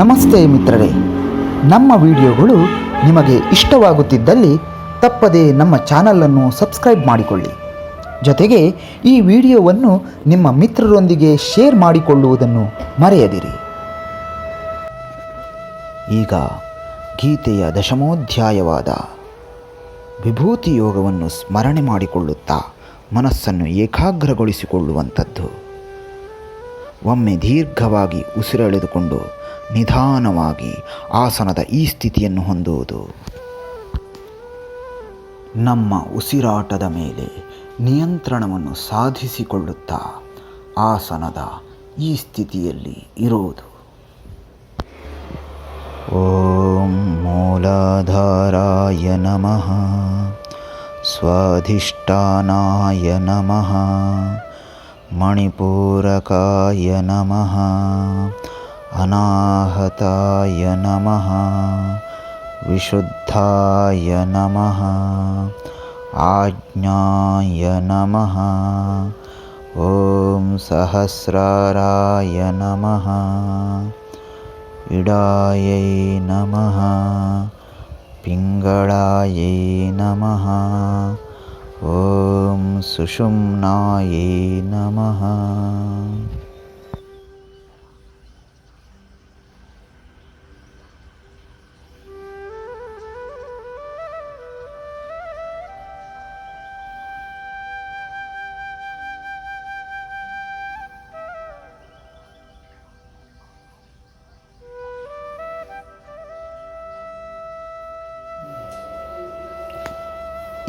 ನಮಸ್ತೆ ಮಿತ್ರರೇ. ನಮ್ಮ ವಿಡಿಯೋಗಳು ನಿಮಗೆ ಇಷ್ಟವಾಗುತ್ತಿದ್ದಲ್ಲಿ ತಪ್ಪದೇ ನಮ್ಮ ಚಾನಲನ್ನು ಸಬ್ಸ್ಕ್ರೈಬ್ ಮಾಡಿಕೊಳ್ಳಿ. ಜೊತೆಗೆ ಈ ವಿಡಿಯೋವನ್ನು ನಿಮ್ಮ ಮಿತ್ರರೊಂದಿಗೆ ಶೇರ್ ಮಾಡಿಕೊಳ್ಳುವುದನ್ನು ಮರೆಯದಿರಿ. ಈಗ ಗೀತೆಯ ದಶಮೋಧ್ಯಾಯವಾದ ವಿಭೂತಿ ಯೋಗವನ್ನು ಸ್ಮರಣೆ ಮಾಡಿಕೊಳ್ಳುತ್ತಾ ಮನಸ್ಸನ್ನು ಏಕಾಗ್ರಗೊಳಿಸಿಕೊಳ್ಳುವಂಥದ್ದು. ಒಮ್ಮೆ ದೀರ್ಘವಾಗಿ ಉಸಿರೆಳೆದುಕೊಂಡು ನಿಧಾನವಾಗಿ ಆಸನದ ಈ ಸ್ಥಿತಿಯನ್ನು ಹೊಂದುವುದು. ನಮ್ಮ ಉಸಿರಾಟದ ಮೇಲೆ ನಿಯಂತ್ರಣವನ್ನು ಸಾಧಿಸಿಕೊಳ್ಳುತ್ತಾ ಆಸನದ ಈ ಸ್ಥಿತಿಯಲ್ಲಿ ಇರುವುದು. ಓಂ ಮೂಲಾಧಾರಾಯ ನಮಃ. ಸ್ವಾಧಿಷ್ಠಾನಾಯ ನಮಃ. ಮಣಿಪೂರಕಾಯ ನಮಃ. अनाहताय नमः। विशुद्धाय नमः। आज्ञाय नमः। ॐ सहस्राराय नमः। इडायै नमः। पिङ्गळायै नमः। ॐ सुषुम्नायै नमः।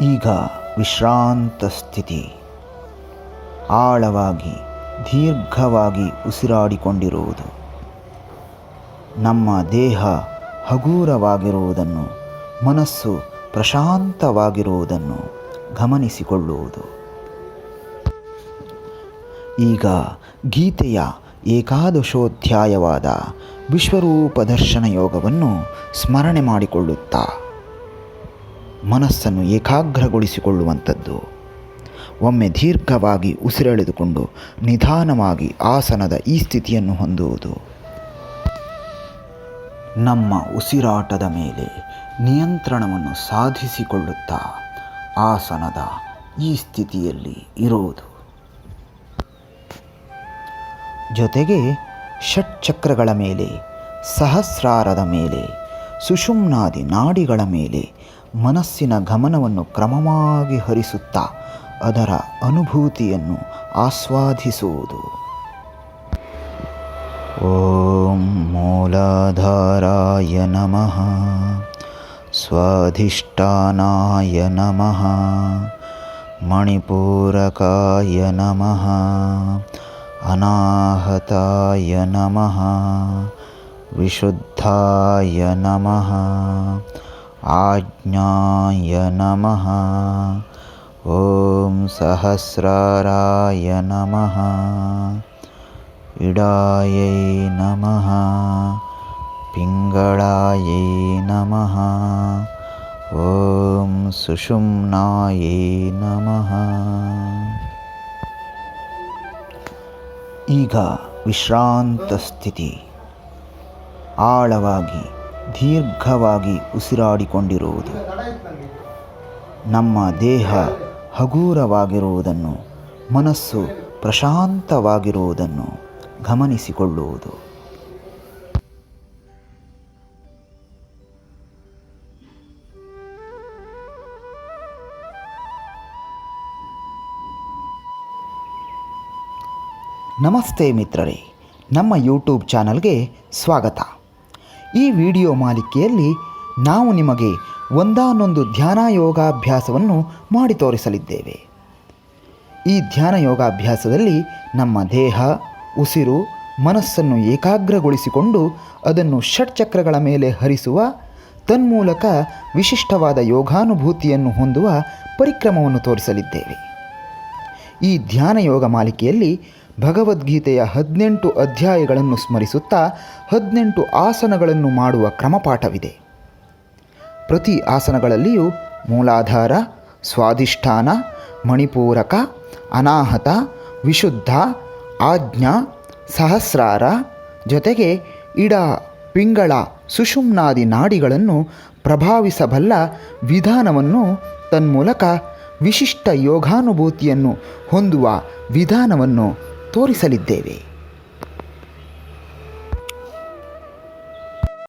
ಈಗ ವಿಶ್ರಾಂತ ಸ್ಥಿತಿ. ಆಳವಾಗಿ, ದೀರ್ಘವಾಗಿ ಉಸಿರಾಡಿಕೊಂಡಿರುವುದು. ನಮ್ಮ ದೇಹ ಹಗೂರವಾಗಿರುವುದನ್ನು, ಮನಸ್ಸು ಪ್ರಶಾಂತವಾಗಿರುವುದನ್ನು ಗಮನಿಸಿಕೊಳ್ಳುವುದು. ಈಗ ಗೀತೆಯ ಏಕಾದಶೋಧ್ಯಾಯವಾದ ವಿಶ್ವರೂಪ ದರ್ಶನ ಯೋಗವನ್ನು ಸ್ಮರಣೆ ಮಾಡಿಕೊಳ್ಳುತ್ತಾ ಮನಸ್ಸನ್ನು ಏಕಾಗ್ರಗೊಳಿಸಿಕೊಳ್ಳುವಂಥದ್ದು. ಒಮ್ಮೆ ದೀರ್ಘವಾಗಿ ಉಸಿರೆಳೆದುಕೊಂಡು ನಿಧಾನವಾಗಿ ಆಸನದ ಈ ಸ್ಥಿತಿಯನ್ನು ಹೊಂದುವುದು. ನಮ್ಮ ಉಸಿರಾಟದ ಮೇಲೆ ನಿಯಂತ್ರಣವನ್ನು ಸಾಧಿಸಿಕೊಳ್ಳುತ್ತಾ ಆಸನದ ಈ ಸ್ಥಿತಿಯಲ್ಲಿ ಇರುವುದು. ಜೊತೆಗೆ ಷಟ್ಚಕ್ರಗಳ ಮೇಲೆ, ಸಹಸ್ರಾರದ ಮೇಲೆ, ಸುಷುಮ್ನಾದಿ ನಾಡಿಗಳ ಮೇಲೆ ಮನಸ್ಸಿನ ಗಮನವನ್ನು ಕ್ರಮವಾಗಿ ಹರಿಸುತ್ತಾ ಅದರ ಅನುಭೂತಿಯನ್ನು ಆಸ್ವಾದಿಸುವುದು. ಓಂ ಮೂಲಾಧಾರಾಯ ನಮಃ. ಸ್ವಾಧಿಷ್ಠಾನಾಯ ನಮಃ. ಮಣಿಪೂರಕಾಯ ನಮಃ. ಅನಾಹತಾಯ ನಮಃ. ವಿಶುದ್ಧಾಯ ನಮಃ. ಆಜ್ಞಾಯ ನಮಃ ಓಂ ಸಹಸ್ರಾರಾಯ ನಮಃ ಇಡಾಯೈ ನಮಃ ಪಿಂಗಳಾಯೈ ನಮಃ ಓಂ ಸುಷುಮ್ನಾಯೈ ನಮಃ ಈಗ ವಿಶ್ರಾಂತ ಸ್ಥಿತಿ ಆಳವಾಗಿ ದೀರ್ಘವಾಗಿ ಉಸಿರಾಡಿಕೊಂಡಿರುವುದು. ನಮ್ಮ ದೇಹ ಹಗೂರವಾಗಿರುವುದನ್ನು ಮನಸ್ಸು ಪ್ರಶಾಂತವಾಗಿರುವುದನ್ನು ಗಮನಿಸಿಕೊಳ್ಳುವುದು. ನಮಸ್ತೆ ಮಿತ್ರರೇ ನಮ್ಮ ಯೂಟ್ಯೂಬ್ ಚಾನಲ್ಗೆ ಸ್ವಾಗತ. ಈ ವಿಡಿಯೋ ಮಾಲಿಕೆಯಲ್ಲಿ ನಾವು ನಿಮಗೆ ಒಂದಾನೊಂದು ಧ್ಯಾನ ಯೋಗಾಭ್ಯಾಸವನ್ನು ಮಾಡಿ ತೋರಿಸಲಿದ್ದೇವೆ. ಈ ಧ್ಯಾನ ಯೋಗಾಭ್ಯಾಸದಲ್ಲಿ ನಮ್ಮ ದೇಹ, ಉಸಿರು, ಮನಸ್ಸನ್ನು ಏಕಾಗ್ರಗೊಳಿಸಿಕೊಂಡು ಅದನ್ನು ಷಟ್ಚಕ್ರಗಳ ಮೇಲೆ ಹರಿಸುವ, ತನ್ಮೂಲಕ ವಿಶಿಷ್ಟವಾದ ಯೋಗಾನುಭೂತಿಯನ್ನು ಹೊಂದುವ ಪರಿಕ್ರಮವನ್ನು ತೋರಿಸಲಿದ್ದೇವೆ. ಈ ಧ್ಯಾನ ಯೋಗ ಮಾಲಿಕೆಯಲ್ಲಿ ಭಗವದ್ಗೀತೆಯ ಹದಿನೆಂಟು ಅಧ್ಯಾಯಗಳನ್ನು ಸ್ಮರಿಸುತ್ತಾ ಹದಿನೆಂಟು ಆಸನಗಳನ್ನು ಮಾಡುವ ಕ್ರಮಪಾಠವಿದೆ. ಪ್ರತಿ ಆಸನಗಳಲ್ಲಿಯೂ ಮೂಲಾಧಾರ, ಸ್ವಾಧಿಷ್ಠಾನ, ಮಣಿಪೂರಕ, ಅನಾಹತ, ವಿಶುದ್ಧ, ಆಜ್ಞಾ, ಸಹಸ್ರಾರ ಜೊತೆಗೆ ಇಡ, ಪಿಂಗಳ, ಸುಷುಮ್ನಾದಿ ನಾಡಿಗಳನ್ನು ಪ್ರಭಾವಿಸಬಲ್ಲ ವಿಧಾನವನ್ನು ತನ್ಮೂಲಕ ವಿಶಿಷ್ಟ ಯೋಗಾನುಭೂತಿಯನ್ನು ಹೊಂದುವ ವಿಧಾನವನ್ನು ತೋರಿಸಲಿದ್ದೇವೆ.